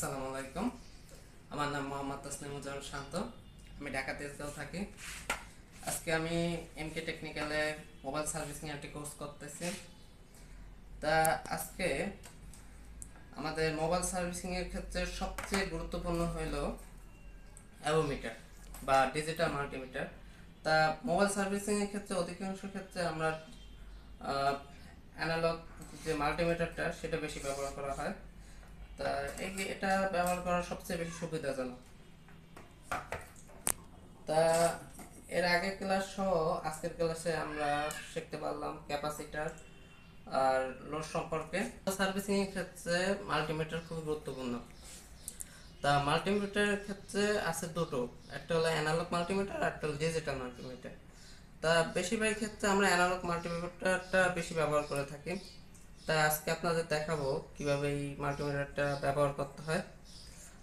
আসসালামু আলাইকুম। আমার নাম মোহাম্মদ তসলিমুজ্জামান শান্ত। আমি ঢাকাতে এসেও থাকি। আজকে আমি এমকে টেকনিক্যালে মোবাইল সার্ভিসিং একটি কোর্স করতেছি। তা আজকে আমাদের মোবাইল সার্ভিসিং এর ক্ষেত্রে সবচেয়ে গুরুত্বপূর্ণ হলো অ্যাবোমিটার বা ডিজিটাল মাল্টিমিটার তা মোবাইল সার্ভিসিং এর ক্ষেত্রে অধিকাংশ ক্ষেত্রে আমরা অ্যানালগ যে মাল্টিমিটারটা সেটা বেশি ব্যবহার করা হয়। তা এটা ব্যবহার করা সবচেয়ে বেশি সুবিধাজনক। তা এর আগে ক্লাস সহ আজকের ক্লাসে আমরা শিখতে পারলাম ক্যাপাসিটার আর লোড সম্পর্কে। ক্ষেত্রে মাল্টিমিটার খুব গুরুত্বপূর্ণ। তা মাল্টিমিটারের ক্ষেত্রে আছে দুটো, একটা হলো অ্যানালগ মাল্টিমিটার আর একটা হলো ডিজিটাল মাল্টিমিটার তা বেশিরভাগ ক্ষেত্রে আমরা অ্যানালগ মাল্টিমিটারটা বেশি ব্যবহার করে থাকি। তা আজকে আপনাদের দেখাবো কীভাবে এই মাল্টিমিটারটা ব্যবহার করতে হয়।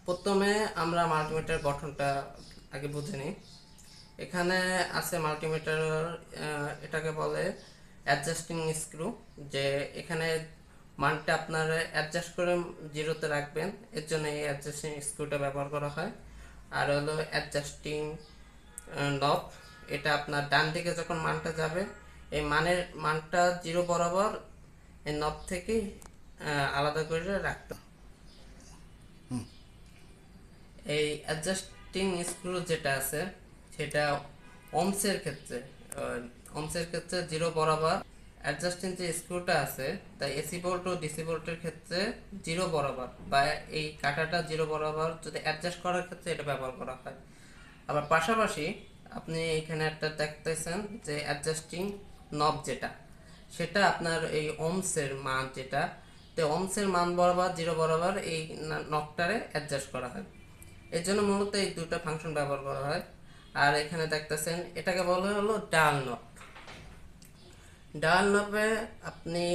প্রথমে আমরা মাল্টিমিটার গঠনটা আগে বুঝে নিই। এখানে আছে মাল্টিমিটার এটাকে বলে অ্যাডজাস্টিং স্ক্রু যে এখানে মানটা আপনার অ্যাডজাস্ট করে জিরোতে রাখবেন, এর জন্য এই অ্যাডজাস্টিং স্ক্রুটা ব্যবহার করা হয়। আর হলো অ্যাডজাস্টিং নব এটা আপনার ডান দিকে যখন মানটা যাবে, এই মানের, মানটা জিরো বরাবর এই নব থেকে আলাদা করে রাখতে। এই অ্যাডজাস্টিং স্ক্রু যেটা আছে সেটা অমসের ক্ষেত্রে অমসের ক্ষেত্রে জিরো বরাবর অ্যাডজাস্টিং যে স্ক্রুটা আছে তাই এসি ভোল্ট ও ডিসি ভোল্টের ক্ষেত্রে জিরো বরাবর বা এই কাটাটা জিরো বরাবর যদি অ্যাডজাস্ট করার ক্ষেত্রে এটা ব্যবহার করা হয় আবার পাশাপাশি আপনি এখানে একটা দেখতেছেন যে অ্যাডজাস্টিং নব যেটা সেটা আপনার এই ওমসের মান যেটা, তো ওমসের মান বরাবর, জিরো বরাবর এই নবটারে অ্যাডজাস্ট করা হয়। এর জন্য মূলত এই দুটো ফাংশন ব্যবহার করা হয়। আর এখানে দেখতেছেন, এটাকে বলা হলো ডাল নব ডাল নপে আপনি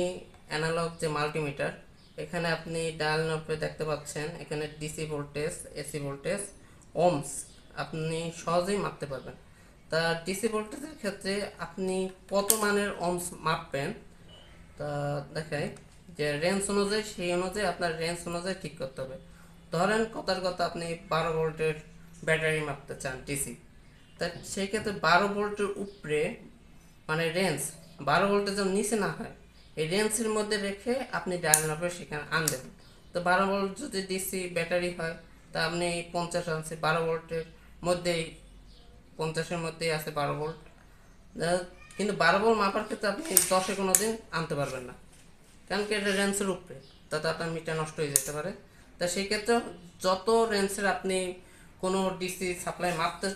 অ্যানালগ যে মাল্টিমিটার এখানে আপনি ডাল নপে দেখতে পাচ্ছেন, এখানে DC voltage AC voltage ohms আপনি সহজেই মাপতে পারবেন। তা ডিসি ভোল্টেজের ক্ষেত্রে আপনি কত মানের ওমস মাপবেন? তা দেখাই যে রেঞ্জ অনুযায়ী, সেই অনুযায়ী আপনার রেঞ্জ অনুযায়ী ঠিক করতে হবে। ধরেন কথার কথা আপনি বারো ভোল্টের ব্যাটারি মাপতে চান ডিসি তা সেই ক্ষেত্রে বারো ভোল্টের উপরে মানে রেঞ্জ বারো ভোল্টের যেন নিচে না হয়, এই রেঞ্জের মধ্যে রেখে আপনি ডায়াল নাম্বার সেখানে আনবেন তো বারো ভোল্ট যদি ডিসি ব্যাটারি হয়, তা আপনি পঞ্চাশ আনছে, বারো ভোল্টের মধ্যেই পঞ্চাশের মধ্যেই আছে বারো ভোল্ট কিন্তু বারো ভোল্ট মাপার ক্ষেত্রে আপনি দশে কোনো দিন আনতে পারবেন না। কারণ কি, এটা রেঞ্জের উপরে। তাতে আপনার মিটার নষ্ট হয়ে যেতে পারে। তা সেই ক্ষেত্রে যত রেঞ্জের আপনি কোনো ডিসি সাপ্লাই মাপতে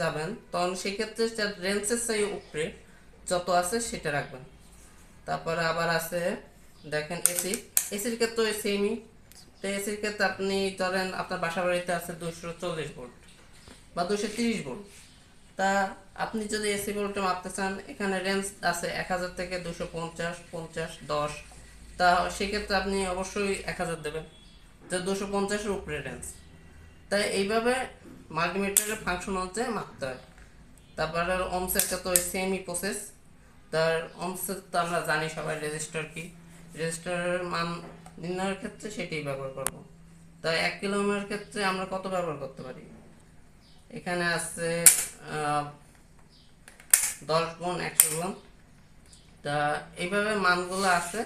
যাবেন, তখন সেই ক্ষেত্রে রেঞ্জের সেই উপরে যত আছে সেটা রাখবেন। তারপরে আবার আছে, দেখেন এসি এসির ক্ষেত্রে সেমই তো এসির ক্ষেত্রে আপনি ধরেন আপনার বাসা বাড়িতে আছে দুশো চল্লিশ ভোল্ট বা দুশো তিরিশ ভোল্ট তা আপনি যদি এসি ভোল্টে মাপতে চান, এখানে রেঞ্জ আছে এক হাজার থেকে দুশো পঞ্চাশ পঞ্চাশ, দশ। তা সেক্ষেত্রে আপনি অবশ্যই এক হাজার দেবেন। যে দুশো পঞ্চাশের উপরে রেঞ্জ তাই এইভাবে মাল্টিমিটারের ফাংশন অনুযায়ী মাপতে হয়। তারপরে ওমসের তো সেমই প্রসেস তার ওমসের তো আমরা জানি সবাই রেজিস্টার কি। রেজিস্টারের মান নির্ণয়ের ক্ষেত্রে সেটাই ব্যবহার করব। তাই এক কিলোমিটার ক্ষেত্রে আমরা কত ব্যবহার করতে পারি? এখানে আছে দশ গুণ একশো গুণ তা এইভাবে মানগুলো আছে,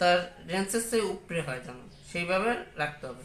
তার রেঞ্জের চেয়ে উপরে হয় যেন সেইভাবে রাখতে হবে।